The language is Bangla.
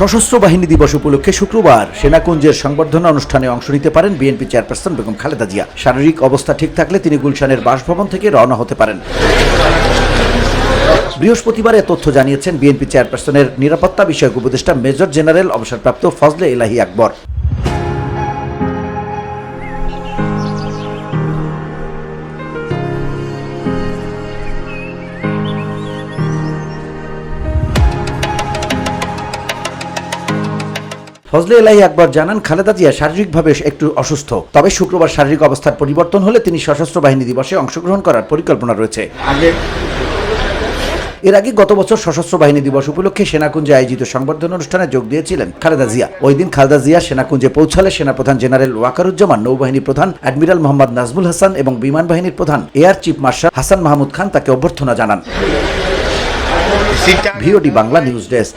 সশস্ত্র বাহিনী দিবস উপলক্ষে শুক্রবার সেনাকুঞ্জের সংবর্ধনা অনুষ্ঠানে অংশ নিতে পারেন বিএনপি চেয়ারপারসন বেগম খালেদা জিয়া। শারীরিক অবস্থা ঠিক থাকলে তিনি গুলশানের বাসভবন থেকে রওনা হতে পারেন। বৃহস্পতিবার এ তথ্য জানিয়েছেন বিএনপি চেয়ারপারসনের নিরাপত্তা বিষয়ক উপদেষ্টা মেজর জেনারেল অবসরপ্রাপ্ত ফজলে এলাহি আকবর। ফজলে এলাহি আকবর জানান খালেদা জিয়া শারীরিকভাবে একটু অসুস্থ। তবে শুক্রবার শারীরিক অবস্থার পরিবর্তন হলে তিনি সশস্ত্র বাহিনী দিবসে অংশগ্রহণ করার পরিকল্পনা রয়েছে। এর আগে গত বছর সশস্ত্র বাহিনী দিবস উপলক্ষে সেনাকুঞ্জে আয়োজিত সংবর্ধনা অনুষ্ঠানে যোগ দিয়েছিলেন খালেদা জিয়া। ওই দিন খালেদা জিয়া সেনাকুঞ্জে পৌঁছালে সেনাপ্রধান জেনারেল ওয়াকারুজ্জামান নৌবাহিনী প্রধান অ্যাডমিরাল মোহাম্মদ নাজমুল হাসান এবং বিমান বাহিনীর প্রধান air chief marshal Hasan Mahmud Khan তাকে অভ্যর্থনা জানান। VOD Bangla news desk.